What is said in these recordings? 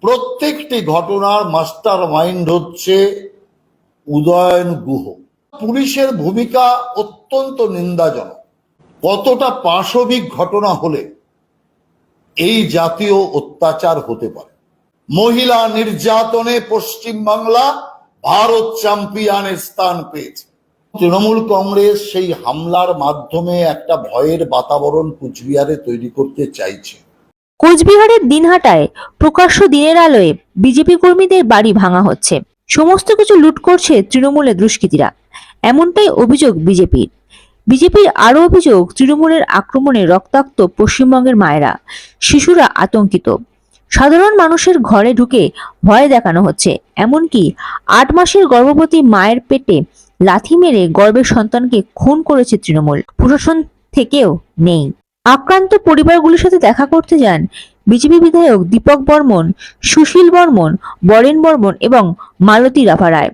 প্রত্যেকটি ঘটনার master mind হচ্ছে উদয়ন গুহ। পুলিশের ভূমিকা অত্যন্ত নিন্দাজনক। কতটা পাশবিক ঘটনা হলে এই জাতীয় অত্যাচার হতে পারে? মহিলা নির্যাতনে পশ্চিমবাংলা ভারত চ্যাম্পিয়নের স্থান পেয়েছে। তৃণমূল কংগ্রেস সেই হামলার মাধ্যমে একটা ভয়ের বাতাবরণ কুচবিহারে তৈরি করতে চাইছে। কোচবিহারের দিনহাটায় প্রকাশ্য দিনের আলোয় বিজেপি কর্মীদের বাড়ি ভাঙা হচ্ছে। সমস্ত কিছু লুট করছে তৃণমূলের দুষ্কৃতীরা। এমনটাই অভিযোগ বিজেপির। বিজেপির আরও অভিযোগ, তৃণমূলের আক্রমণে রক্তাক্ত পশ্চিমবঙ্গের মায়েরা, শিশুরা আতঙ্কিত। সাধারণ মানুষের ঘরে ঢুকে ভয় দেখানো হচ্ছে। এমনকি আট মাসের গর্ভবতী মায়ের পেটে লাথি মেরে গর্ভের সন্তানকে খুন করেছে তৃণমূল। প্রশাসন থেকেও নেই। আক্রান্ত পরিবারগুলির সাথে দেখা করতে যান বিজেপি বিধায়ক দীপক বর্মন, সুশীল বর্মন, বরেন বর্মন এবং মালতী রাভা রায়।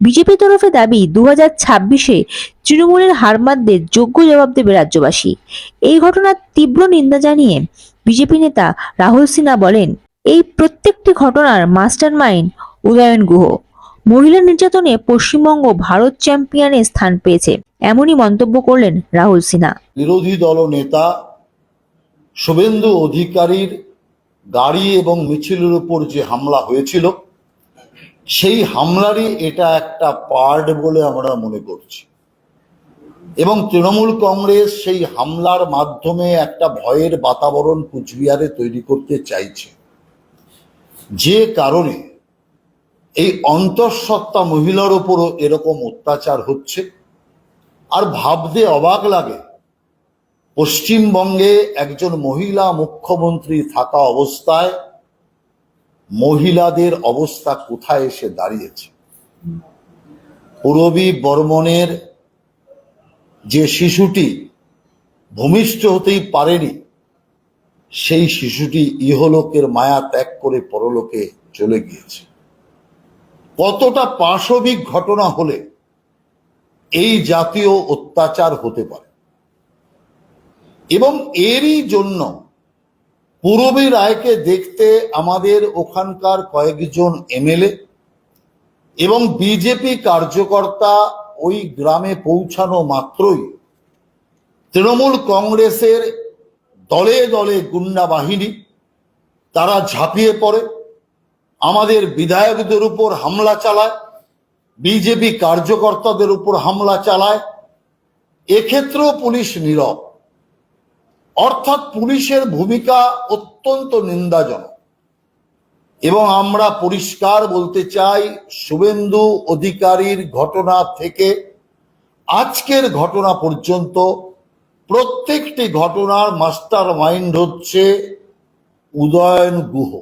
বিজেপি তরফে দাবি দু হাজার ছাব্বিশে তৃণমূলের হারমাতদের যোগ্য জবাব দেবে রাজ্যবাসী। এই ঘটনার তীব্র নিন্দা জানিয়ে বিজেপি নেতা রাহুল সিনহা বলেন, এই প্রত্যেকটি ঘটনার মাস্টার মাইন্ড উদয়ন গুহ। মহিলা নির্যাতনে পশ্চিমবঙ্গ ভারত চ্যাম্পিয়নে স্থান পেয়েছে। এমনই মন্তব্য করলেন রাহুল সিনহা। বিরোধী দল নেতা শুভেন্দু অধিকারীর গাড়ি এবং মিছিলের উপর যে হামলা হয়েছিল, সেই হামলারই এটা একটা পার্ট বলে আমরা মনে করছি। এবং তৃণমূল কংগ্রেস সেই হামলার মাধ্যমে একটা ভয়ের বাতাবরণ কুচবিহারে তৈরি করতে চাইছে। যে কারণে এই অন্তঃসত্ত্বা মহিলার উপরও এরকম অত্যাচার হচ্ছে। আর ভাবতে অবাক লাগে পশ্চিমবঙ্গে একজন মহিলা মুখ্যমন্ত্রী থাকা অবস্থায় মহিলাদের অবস্থা কোথায় এসে দাঁড়িয়েছে? পূরবী বর্মনের যে শিশুটি ভূমিষ্ঠ হতেই পারেনি, সেই শিশুটি ইহলোকের মায়া ত্যাগ করে পরলোকে চলে গিয়েছে। কতটা পাশবিক ঘটনা হলে এই জাতীয় অত্যাচার হতে পারে? এবং এরই জন্য পূরবী রায়কে দেখতে আমাদের ওখানকার কয়েকজন এমএলএ এবং বিজেপি কার্যকর্তা ওই গ্রামে পৌঁছানো মাত্রই তৃণমূল কংগ্রেসের দলে দলে গুন্ডা বাহিনী, তারা ঝাঁপিয়ে পড়ে। আমাদের বিধায়কদের উপর হামলা চালায়, বিজেপি কার্যকর্তাদের উপর হামলা চালায়। এক্ষেত্রেও পুলিশ নীরব। অর্থাৎ পুলিশের ভূমিকা অত্যন্ত নিন্দাজনক। এবং আমরা পরিষ্কার বলতে চাই, শুভেন্দু অধিকারীর ঘটনা থেকে আজকের ঘটনা পর্যন্ত প্রত্যেকটি ঘটনার মাস্টার মাইন্ড হচ্ছে উদয়ন গুহ।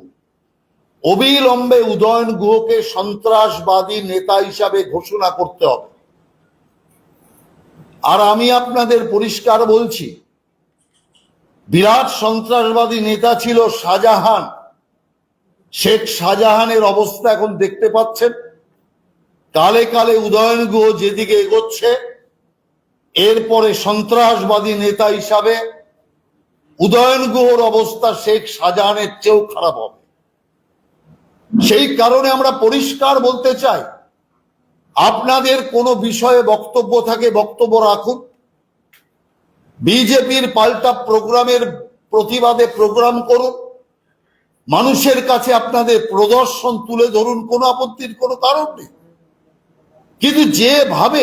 অবিলম্বে উদয়ন গুহকে সন্ত্রাসবাদী নেতা হিসাবে ঘোষণা করতে হবে। আর আমি আপনাদের পরিষ্কার বলছি বিরাট সন্ত্রাসবাদী নেতা ছিল শাহজাহান। শেখ শাহজাহানের অবস্থা এখন দেখতে পাচ্ছেন। কালে কালে উদয়ন গুহ যেদিকে এগোচ্ছে, এরপরে সন্ত্রাসবাদী নেতা হিসাবে উদয়ন গুহর অবস্থা শেখ শাহজাহানের চেয়েও খারাপ হবে। সেই কারণে আমরা পরিষ্কার বলতে চাই, আপনাদের কোনো বিষয়ে বক্তব্য থাকে বক্তব্য রাখুন। বিজেপির পাল্টা প্রোগ্রামের প্রতিবাদে প্রোগ্রাম করুন। মানুষের কাছে আপনাদের প্রদর্শন তুলে ধরুন, কোনো আপত্তির কোনো কারণ নেই। কিন্তু যেভাবে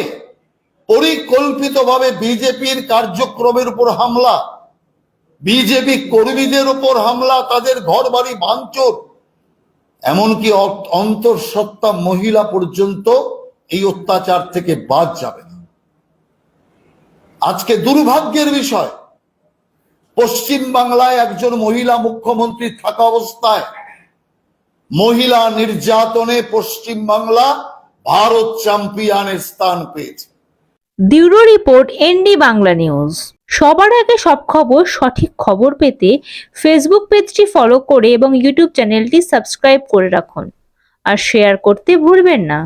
পরিকল্পিতভাবে বিজেপির কার্যক্রমের উপর হামলা, বিজেপি কর্মীদের উপর হামলা, তাদের ঘর বাড়ি ভাঙচুর, এমনকি অন্তঃসত্ত্বা মহিলা পর্যন্ত এই অত্যাচার থেকে বাদ যাবে না। আজকে দুর্ভাগ্যের বিষয়। পশ্চিম বাংলায় একজন মহিলা মুখ্যমন্ত্রী থাকা অবস্থায় মহিলা নির্যাতনে পশ্চিম বাংলা ভারত চ্যাম্পিয়নের স্থান পেয়েছে। Bureau report, N D Bangla news. সবার আগে সব খবর, সঠিক খবর পেতে ফেসবুক পেজটি ফলো করে এবং ইউটিউব চ্যানেলটি সাবস্ক্রাইব করে রাখুন। আর শেয়ার করতে ভুলবেন না।